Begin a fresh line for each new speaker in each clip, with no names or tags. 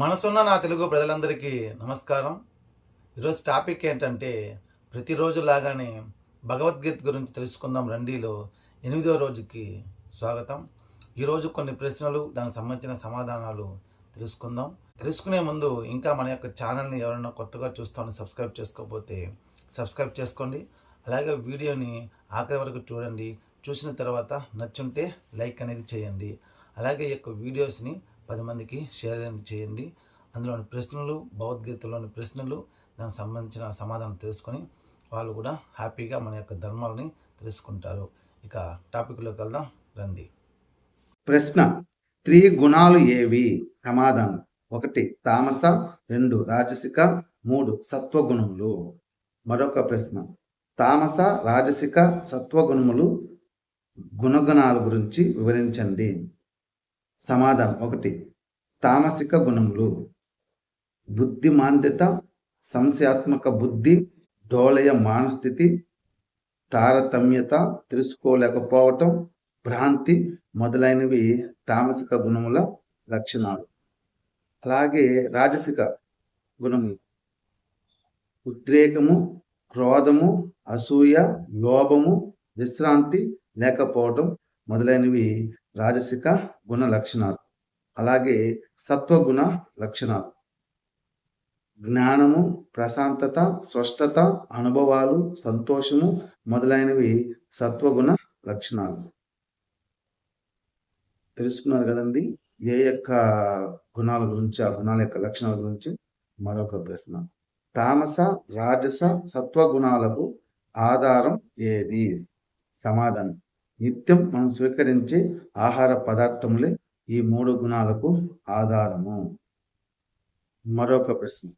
మనసున్న నా తెలుగు ప్రజలందరికీ నమస్కారం. ఈరోజు టాపిక్ ఏంటంటే ప్రతిరోజు లాగానే భగవద్గీత గురించి తెలుసుకుందాం రండిలో ఎనిమిదో రోజుకి స్వాగతం. ఈరోజు కొన్ని ప్రశ్నలు దానికి సంబంధించిన సమాధానాలు తెలుసుకుందాం. తెలుసుకునే ముందు ఇంకా మన యొక్క ఛానల్ని ఎవరైనా కొత్తగా చూస్తామని సబ్స్క్రైబ్ చేసుకోకపోతే సబ్స్క్రైబ్ చేసుకోండి. అలాగే వీడియోని ఆఖరి వరకు చూడండి. చూసిన తర్వాత నచ్చుంటే లైక్ అనేది చేయండి. అలాగే ఈ యొక్క వీడియోస్ని పది మందికి షేర్ చేయండి. అందులోని ప్రశ్నలు భగవద్గీతలోని ప్రశ్నలు దానికి సంబంధించిన సమాధానం తెలుసుకొని వాళ్ళు కూడా హ్యాపీగా మన యొక్క ధర్మాలని తెలుసుకుంటారు. ఇక టాపిక్లోకి వెళ్దాం. రండి.
ప్రశ్న. త్రీ గుణాలు ఏవి? సమాధానం. ఒకటి తామస. రెండు రాజసిక. మూడు సత్వగుణములు. మరొక ప్రశ్న. తామస రాజసిక సత్వగుణములు గుణగణాల గురించి వివరించండి. సమాధానం ఒకటి. తామసిక గుణములు. బుద్ధిమాంద్యత సంశయాత్మక బుద్ధి డోలయ మానస్థితి తారతమ్యత తెలుసుకోలేకపోవటం భ్రాంతి మొదలైనవి తామసిక గుణముల లక్షణాలు. అలాగే రాజసిక గుణములు. ఉద్రేకము క్రోధము అసూయ లోభము విశ్రాంతి లేకపోవటం మొదలైనవి రాజసిక గుణ లక్షణాలు. అలాగే సత్వగుణ లక్షణాలు. జ్ఞానము ప్రశాంతత స్పష్టత అనుభవాలు సంతోషము మొదలైనవి సత్వగుణ లక్షణాలు. తెలుసుకున్నారు కదండి ఏ యొక్క గుణాల గురించి ఆ గుణాల యొక్క లక్షణాల గురించి మరొక ప్రశ్న. తామస రాజస సత్వగుణాలకు ఆధారం ఏది? సమాధానం. నిత్యం మనం స్వీకరించే ఆహార పదార్థములే ఈ మూడు గుణాలకు ఆధారము. మరొక ప్రశ్న.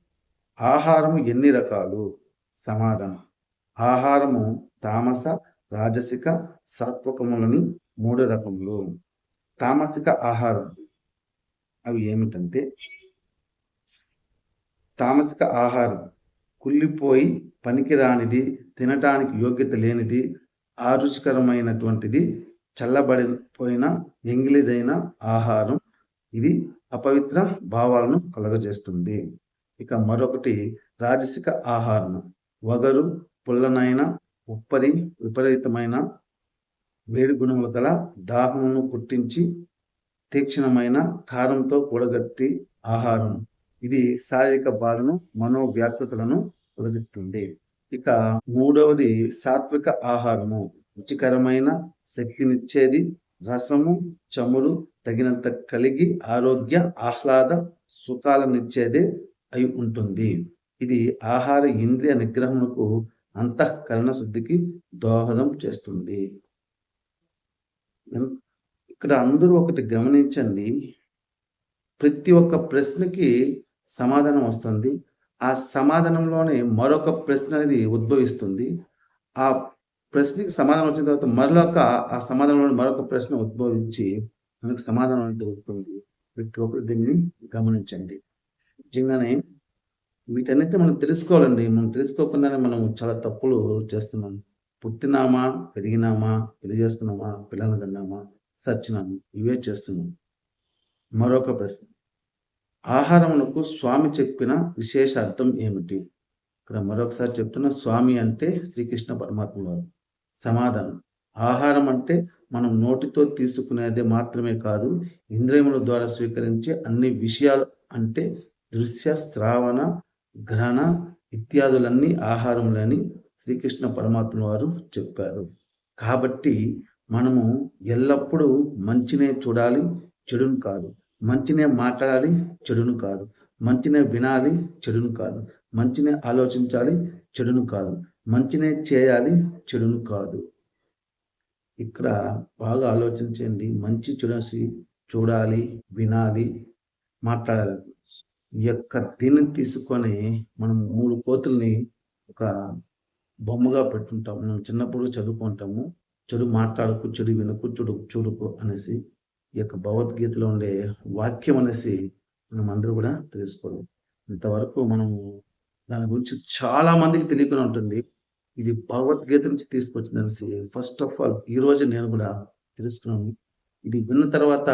ఆహారము ఎన్ని రకాలు? సమాధానం. ఆహారము తామస రాజసిక సాత్వకములని మూడు రకములు. తామసిక ఆహారం. అవి ఏమిటంటే తామసిక ఆహారం. కుళ్ళిపోయి పనికిరానిది తినటానికి యోగ్యత లేనిది ఆరుచికరమైనటువంటిది చల్లబడిపోయిన ఎంగిలిదైన ఆహారం. ఇది అపవిత్ర భావాలను కలగజేస్తుంది. ఇక మరొకటి రాజసిక ఆహారం. వగరు పుల్లనైన ఉప్పరి విపరీతమైన వేడి గుణములు గల దాహమును పుట్టించి తీక్షణమైన కారంతో కూడగట్టి ఆహారం. ఇది శారీరక బాధను మనోవ్యాకృతులను తొలగిస్తుంది ఇక మూడవది సాత్విక ఆహారము. రుచికరమైన శక్తినిచ్చేది రసము చమురు తగినంత కలిగి ఆరోగ్య ఆహ్లాద సుఖాలనిచ్చేదే అయి ఉంటుంది. ఇది ఆహార ఇంద్రియ నిగ్రహమునకు అంతఃకరణ శుద్ధికి దోహదం చేస్తుంది. ఇక్కడ అందరూ ఒకటి గమనించండి. ప్రతి ఒక్క ప్రశ్నకి సమాధానం వస్తుంది. ఆ సమాధానంలోనే మరొక ప్రశ్న అనేది ఉద్భవిస్తుంది. ఆ ప్రశ్నకి సమాధానం వచ్చిన తర్వాత మరొక ఆ సమాధానంలోని మరొక ప్రశ్న ఉద్భవించి మనకు సమాధానం అనేది దొరుకుతుంది ప్రతి ఒక్కరు దీన్ని గమనించండి. నిజంగానే వీటన్నిటిని మనం తెలుసుకోవాలండి. మనం తెలుసుకోకుండానే మనం చాలా తప్పులు చేస్తున్నాం. పుట్టినామా పెరిగినామా పెళ్ళి చేసుకున్నామా పిల్లలు కన్నామా సచ్చినామా ఇవే చేస్తున్నాం. మరొక ప్రశ్న. ఆహారమునకు స్వామి చెప్పిన విశేష అర్థం ఏమిటి? ఇక్కడ మరొకసారి చెప్తున్న స్వామి అంటే శ్రీకృష్ణ పరమాత్మ వారు సమాధానం. ఆహారం అంటే మనం నోటితో తీసుకునేదే మాత్రమే కాదు ఇంద్రియముల ద్వారా స్వీకరించే అన్ని విషయాలు అంటే దృశ్య శ్రావణ గ్రహణ ఇత్యాదులన్నీ ఆహారములని శ్రీకృష్ణ పరమాత్మ వారు చెప్పారు. కాబట్టి మనము ఎల్లప్పుడూ మంచినే చూడాలి చెడును కాదు. మంచినే మాట్లాడాలి చెడును కాదు. మంచినే వినాలి చెడును కాదు. మంచినే ఆలోచించాలి చెడును కాదు. మంచినే చేయాలి చెడును కాదు. ఇక్కడ బాగా ఆలోచించండి. మంచి చెడుసి చూడాలి వినాలి మాట్లాడాలి. ఈ యొక్క దీన్ని తీసుకొని మనం మూడు కోతుల్ని ఒక బొమ్మగా పెట్టుంటాం. మనం చిన్నప్పుడు చదువుకుంటాము. చెడు మాట్లాడకు చెడు వినకు చెడు చూడుకు అనేసి ఈ యొక్క భగవద్గీతలో ఉండే వాక్యం అనేసి మనం అందరూ కూడా తెలుసుకోవాలి. ఇంతవరకు మనము దాని గురించి చాలా మందికి తెలియకుండా ఉంటుంది. ఇది భగవద్గీత నుంచి తీసుకొచ్చింది అనేసి ఫస్ట్ ఆఫ్ ఆల్ ఈ రోజు నేను కూడా తెలుసుకున్నాను. ఇది విన్న తర్వాత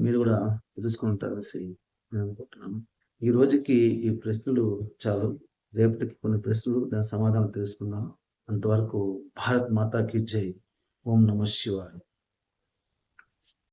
మీరు కూడా తెలుసుకుని ఉంటారనేసి నేను అనుకుంటున్నాను. ఈ రోజుకి ఈ ప్రశ్నలు చాలు. రేపటికి కొన్ని ప్రశ్నలు దాని సమాధానం తెలుసుకుందాం. అంతవరకు భారత్ మాతాకి జై. ఓం నమ శివాయ.